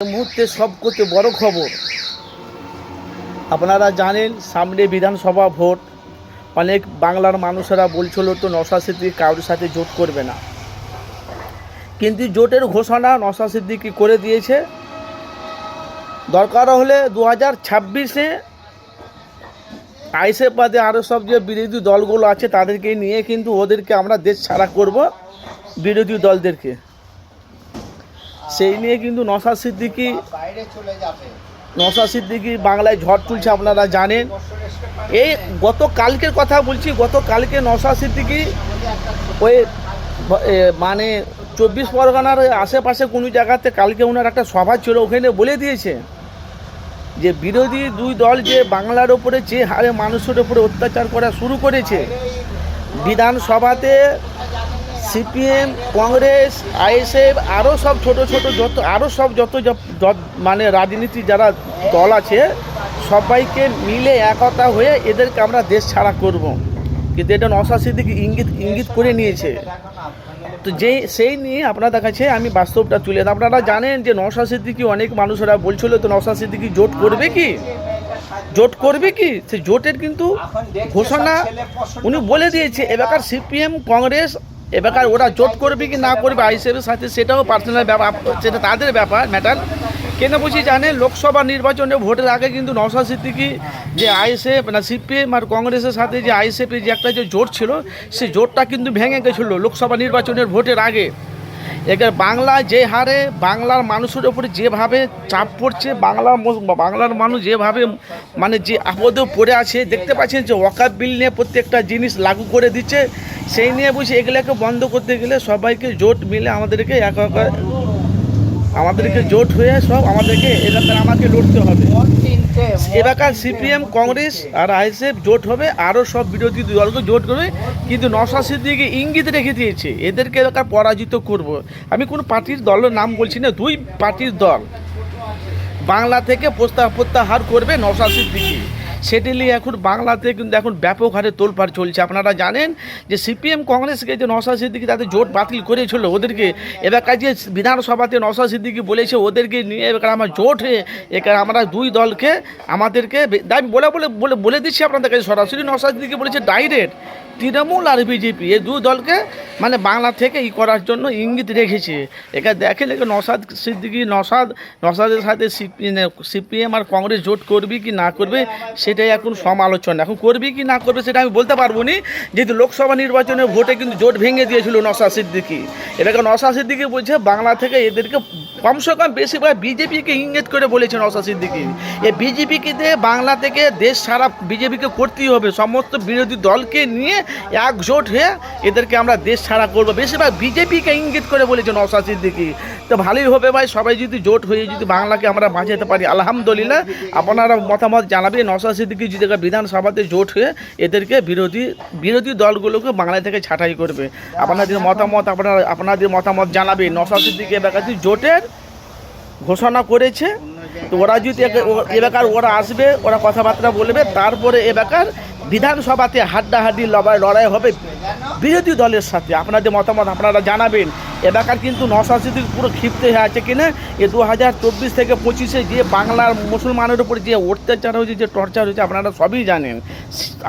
মুহূর্তে সবকতে বড় খবর। আপনারা জানেন, সামনে বিধানসভা ভোট। অনেক বাংলার মানুষেরা বলছিল, তো নশা সিদ্দিক কারোর সাথে জোট করবে না। কিন্তু জোটের ঘোষণা নশা সিদ্দিকি করে দিয়েছে। দরকার হলে দু হাজার ছাব্বিশে আইসে বাদে আরও সব যে বিরোধী দলগুলো আছে, তাদেরকে নিয়ে কিন্তু ওদেরকে আমরা দেশ ছাড়া করব, বিরোধী দলদেরকে। সেই নিয়ে কিন্তু নশা সিদ্দিকি নশা সিদ্দিকি বাংলায় ঝড় তুলছে আপনারা জানেন। এই গত কালকের কথা বলছি গত কালকে নশা সিদ্দিকি ওই মানে চব্বিশ পরগনার আশেপাশে কোনো জায়গাতে কালকে ওনার একটা সভা ছিল, ওখানে বলে দিয়েছে যে বিরোধী দুই দল যে বাংলার ওপরে যে হারে মানুষের ওপরে অত্যাচার করা শুরু করেছে, বিধানসভাতে সিপিএম, কংগ্রেস, আইএসএফ আরও সব ছোট ছোট যত আরও সব যত মানে রাজনীতি যারা দল আছে, সবাইকে মিলে একতা হয়ে এদেরকে আমরা দেশ ছাড়া করব। কিন্তু এটা নশা সিদ্দিক ইঙ্গিত ইঙ্গিত করে নিয়েছে। তো যেই সেই নিয়ে আপনাদের কাছে আমি বাস্তবটা তুলে আপনারা জানেন যে নশা সিদ্দিকি অনেক মানুষেরা বলছিল, তো নশা জোট করবে কি? জোট করবে কি? সে জোটের কিন্তু ঘোষণা উনি বলে দিয়েছে। এবারকার সিপিএম, কংগ্রেস এবারকার ওরা জোট করবে কি না করবে আইসিএফের সাথে সেটাও পার্সোনাল ব্যাপার সেটা তাদের ব্যাপার ম্যাটার কেন বলছি জানে লোকসভা নির্বাচনে ভোটের আগে কিন্তু নওশাদ সিদ্দিকি যে আইএসএফ, না সিপিএম আর কংগ্রেসের সাথে যে আইএসএফের যে একটা যে জোট ছিল সেই জোটটা কিন্তু ভেঙে গেছিল লোকসভা নির্বাচনের ভোটের আগে। এবার বাংলা যে হারে, বাংলার মানুষের ওপরে যেভাবে চাপ পড়ছে, বাংলা মো- বাংলার মানুষ যেভাবে মানে যে আপদে পড়ে আছে, দেখতে পাচ্ছেন যে ওয়াকাপ বিল নিয়ে প্রত্যেকটা জিনিস লাগু করে দিচ্ছে। সেই নিয়ে বুঝি এগুলোকে বন্ধ করতে গেলে সবাইকে জোট মিলে আমাদেরকে এক আমাদেরকে জোট হয়ে সব আমাদেরকে এলাকার আমাকে লড়তে হবে। এলাকার সিপিএম, কংগ্রেস আর আইএসএফ জোট হবে, আরও সব বিরোধী দলকে জোট করবে। কিন্তু নশা সিদ্দিকে ইঙ্গিত রেখে দিয়েছে, এদেরকে এলাকার পরাজিত করব। আমি কোনো পার্টির দলের নাম বলছি না, দুই পার্টির দল। বাংলা থেকে প্রস্তাব প্রত্যাহার করবে নশা সিদ্দিকি। সেটি নিয়ে এখন বাংলাতে কিন্তু এখন ব্যাপক হারে তোলপাড় চলছে। আপনারা জানেন যে সিপিএম কংগ্রেসকে যে নসা সিদ্দিকি তাদের জোট বাতিল করেছিল, ওদেরকে এবার যে বিধানসভাতে নসা সিদ্দিকি বলেছে, ওদেরকে নিয়ে এবার আমার জোট হয়ে এখানে আমরা দুই দলকে, আমাদেরকে আমি বলে বলে বলে বলে দিচ্ছি আপনাদের কাছে সরাসরি। নসা সিদ্দিকি বলেছে, ডাইরেক্ট তৃণমূল আর বিজেপি এই দুই দলকে মানে বাংলা থেকে ই করার জন্য ইঙ্গিত রেখেছে। এখানে দেখে এখানে নসাদ সিদ্দিকি নসাদ নসাদের সাথে সিপিএম আর কংগ্রেস জোট করবি কি না করবে সেটাই এখন সমালোচনা। এখন করবি কি না করবে সেটা আমি বলতে পারব না। যেহেতু লোকসভা নির্বাচনে ভোটে কিন্তু জোট ভেঙে দিয়েছিল নসা সিদ্দিকি। এটাকে নসা সিদ্দিকি বলছে, বাংলা থেকে এদেরকে কমসে কম বেশিরভাগ বিজেপিকে ইঙ্গিত করে বলেছে নসা সিদ্দিকি। এই বিজেপিকে বাংলা থেকে দেশ সারা বিজেপিকে করতেই হবে। সমস্ত বিরোধী দলকে নিয়ে একজোট হয়ে এদেরকে আমরা দেশ ছাড়া করব। বেশিরভাগ বিজেপিকে ইঙ্গিত করে বলেছে নওশাদ সিদ্দিকি। তো ভালোই হবে ভাই, সবাই যদি জোট হয়ে যদি বাংলাকে আমরা বাঁচাতে পারি, আলহামদুলিল্লাহ। আপনারা মতামত জানাবে নওশাদ সিদ্দিকি এবার বিধানসভাতে জোট হয়ে এদেরকে বিরোধী বিরোধী দলগুলোকে বাংলা থেকে ছাঁটাই করবে। আপনাদের মতামত, আপনারা, আপনাদের মতামত জানাবে নসা সিদ্দিকি এলাকাতে জোটের ঘোষণা করেছে, তো ওরা যদি এলাকার ওরা আসবে, ওরা কথাবার্তা বলবে, তারপরে এলাকার বিধানসভাতে হাড্ডাহাড্ডি লড়াই লড়াই হবে বিরোধী দলের সাথে। আপনাদের মতামত আপনারা জানাবেন। এলাকার কিন্তু নশাশিদি পুরো ক্ষিপ্ত হয়ে আছে কিনা? এ দু হাজার চব্বিশ থেকে পঁচিশে যে বাংলার মুসলমানের উপর যে অত্যাচার হয়েছে, যে টর্চার হয়েছে, আপনারা সবই জানেন।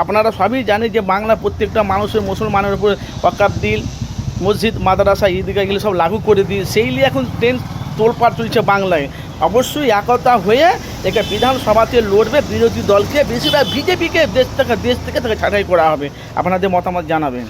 আপনারা সবই জানেন যে বাংলা প্রত্যেকটা মানুষের মুসলমানের উপর ওয়াকাব দিল মসজিদ, মাদ্রাসা, ঈদগাহ এগুলো সব লাগু করে দিয়ে সেই নিয়ে এখন ট্রেন তোলপাড় চলছে বাংলায়। অবশ্যই একতা হয়ে একে বিধানসভাতে লড়বে, বিরোধী দলকে, বেশিরভাগ বিজেপিকে দেশ থেকে দেশ থেকে তাকে ছাঁটাই করা হবে। আপনাদের মতামত জানাবেন।